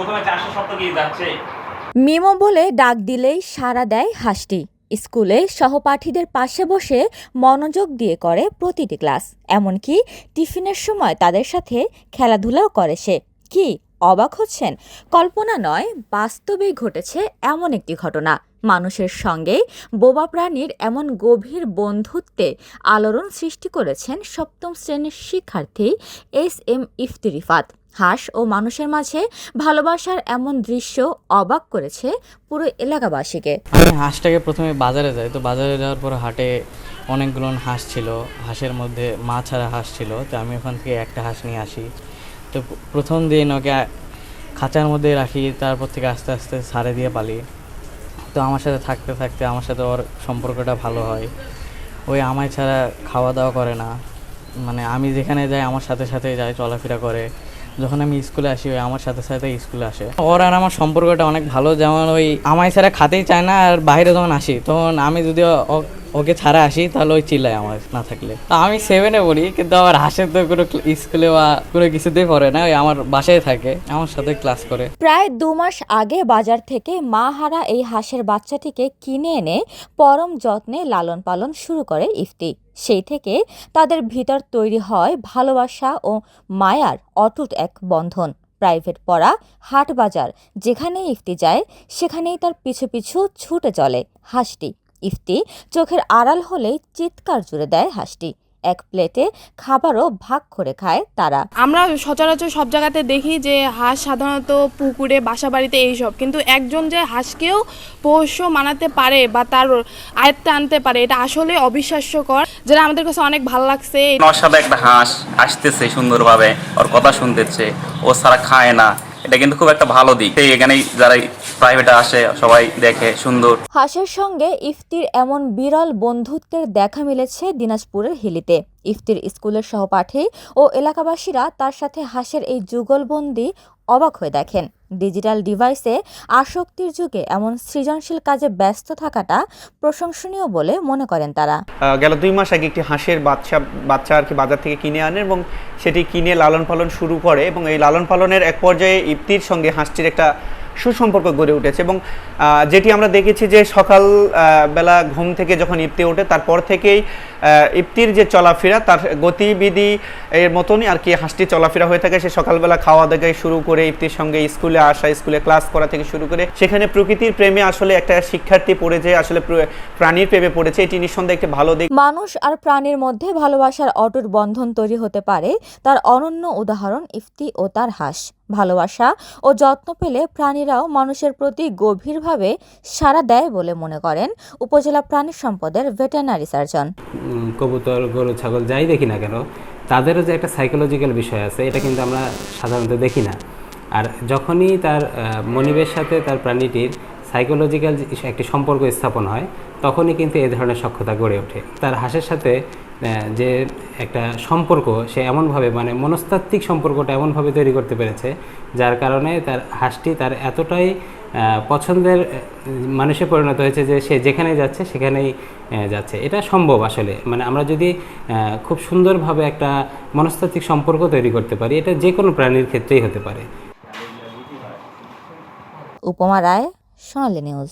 প্রথমে চারশো যাচ্ছে। মিমো বলে ডাক দিলেই সাড়া দেয় হাসটি। স্কুলে সহপাঠীদের পাশে বসে মনোযোগ দিয়ে করে প্রতিটি ক্লাস। এমনকি টিফিনের সময় তাদের সাথে খেলাধুলাও করে সে। কি অবাক হচ্ছেন? কল্পনা নয় বাস্তবেই ঘটেছে এমন একটি ঘটনা। মানুষের সঙ্গে বোবা প্রাণীর এমন গভীর বন্ধুত্বে আলোড়ন সৃষ্টি করেছেন সপ্তম শ্রেণির শিক্ষার্থী এস এম ইফতিরিফাত। হাঁস ও মানুষের মাঝে ভালোবাসার এমন দৃশ্য অবাক করেছে পুরো এলাকাবাসীকে। আমি হাঁসটাকে প্রথমে বাজারে যাই, তো বাজারে যাওয়ার পর হাটে অনেকগুলো হাঁস ছিল, হাঁসের মধ্যে মা ছাড়া হাঁস ছিল, তো আমি ওখান থেকে একটা হাঁস নিয়ে আসি। তো প্রথম দিন ওকে খাঁচার মধ্যে রাখি, তারপর থেকে আস্তে আস্তে সারে দিয়ে পালি। তো আমার সাথে থাকতে থাকতে আমার সাথে ওর সম্পর্কটা ভালো হয়। ওই আমায় ছাড়া খাওয়া দাওয়া করে না। মানে আমি যেখানে যাই, আমার সাথে সাথে যায়, চলাফেরা করে। যখন আমি স্কুলে আসি, ওই আমার সাথে সাথে স্কুলে আসে। ওর আর আমার সম্পর্কটা অনেক ভালো, যেমন ওই আমায় ছাড়া খাতেই চায় না, আর বাইরে যখন আসি, তখন আমি যদি ওকে ছাড়া আসি, তাহলে ওই চিল্লায় আমার, না থাকলে। আমি সেভেনে পড়ি, কিন্তু আমার হাসে তো কোনো স্কুলে বা কোনো কিছুতেই পড়ে না, ওই আমার বাসায় থাকে, আমার সাথে ক্লাস করে। প্রায় দু মাস আগে বাজার থেকে মা হারা এই হাঁসের বাচ্চাটিকে কিনে এনে পরম যত্নে লালন পালন শুরু করে ইফতি। সেই থেকে তাদের ভিতর তৈরি হয় ভালোবাসা ও মায়ার অটুট এক বন্ধন। প্রাইভেট পড়া হাট বাজার, যেখানেই ইফতি যায়, সেখানেই তার পিছু পিছু ছুটে চলে হাঁসটি। ইফতি চোখের আড়াল হলেই চিৎকার জুড়ে দেয় হাঁসটি। এক প্লেটে খাবারও ভাগ করে খায় তারা। আমরা সচরাচর সব জায়গাতে দেখি যে হাঁস সাধারণত পুকুরে বাসা বাড়িতে এইসব। কিন্তু একজন যে হাঁসকেও পোষ্য মানাতে পারে বা তার আয়ত্তে আনতে পারে এটা আসলে অবিশ্বাস্যকর। যেটা আমাদের কাছে অনেক ভালো লাগছে। সাথে একটা হাঁস আসতেছে সুন্দরভাবে ওর কথা শুনতেছে। ও সারা খায় না। এটা কিন্তু খুব একটা ভালো দিক। এই এখানেই যারা প্রাইভেটে আসে, সবাই দেখে, সুন্দর। হাসের সঙ্গে ইফতির এমন বিরল বন্ধুত্বের দেখা মিলেছে দিনাজপুরের হিলিতে। ইফতির স্কুলের সহপাঠী ও এলাকাবাসীরা তার সাথে হাঁসের এই যুগলবন্দি অবাক হয়ে দেখেন। ডিজিটাল ডিভাইসে আসক্তির যুগে এমন সৃজনশীল কাজে ব্যস্ত থাকাটা প্রশংসনীয় বলে মনে করেন তারা। গেল দুই মাস আগে একটি হাঁসের বাচ্চা বাচ্চা আর কি বাজার থেকে কিনে আনে এবং সেটি কিনে লালন পালন শুরু করে এবং এই লালন পালনের এক পর্যায়ে ইফতির সঙ্গে হাঁসটির একটা সুসম্পর্ক গড়ে উঠেছে এবং যেটি আমরা দেখেছি যে সকাল বেলা ঘুম থেকে যখন ইফতি ওঠে, তারপর থেকেই আহ, ইপ্তির যে চলাফেরা তার গতিবিধি এর মতনই আর কি হাঁসটি চলাফেরা হয়ে থাকে। সে সকালবেলা খাওয়া দাওয়া শুরু করে ইফতির সঙ্গে স্কুলে আসা স্কুলে ক্লাস করা থেকে শুরু করে সেখানে প্রকৃতির প্রেমে আসলে একটা শিক্ষার্থী পড়ে পড়েছে আসলে প্রাণীর প্রেমে পড়েছে এটি নিঃসন্দেহে একটি ভালো দিক। মানুষ আর প্রাণীর মধ্যে ভালোবাসার অটুট বন্ধন তৈরি হতে পারে। তার অনন্য উদাহরণ ইফতি ও তার হাঁস। ভালোবাসা ও যত্ন পেলে প্রাণীরাও মানুষের প্রতি গভীরভাবে সাড়া দেয় বলে মনে করেন উপজেলা প্রাণী সম্পদের ভেটেরিনারি সার্জন। কবুতর, গরু, ছাগল যাই দেখি না কেন, তাদেরও যে একটা সাইকোলজিক্যাল বিষয় আছে, এটা কিন্তু আমরা সাধারণত দেখি না। আর যখনই তার মনিবের সাথে তার প্রাণীটির সাইকোলজিক্যাল একটি সম্পর্ক স্থাপন হয়, তখনই কিন্তু এই ধরনের সক্ষতা গড়ে ওঠে। তার হাঁসের সাথে যে একটা সম্পর্ক, সে এমনভাবে মানে মনস্তাত্ত্বিক সম্পর্কটা এমনভাবে তৈরি করতে পেরেছে, যার কারণে তার হাঁসটি তার এতটাই পছন্দের মানুষে পরিণত হয়েছে যে সে যেখানে যাচ্ছে, সেখানেই যাচ্ছে। এটা সম্ভব আসলে। মানে আমরা যদি খুব সুন্দরভাবে একটা মনস্তাত্ত্বিক সম্পর্ক তৈরি করতে পারি, এটা যে কোনো প্রাণীর ক্ষেত্রেই হতে পারে। উপমা রায় সোনালী নিউজ।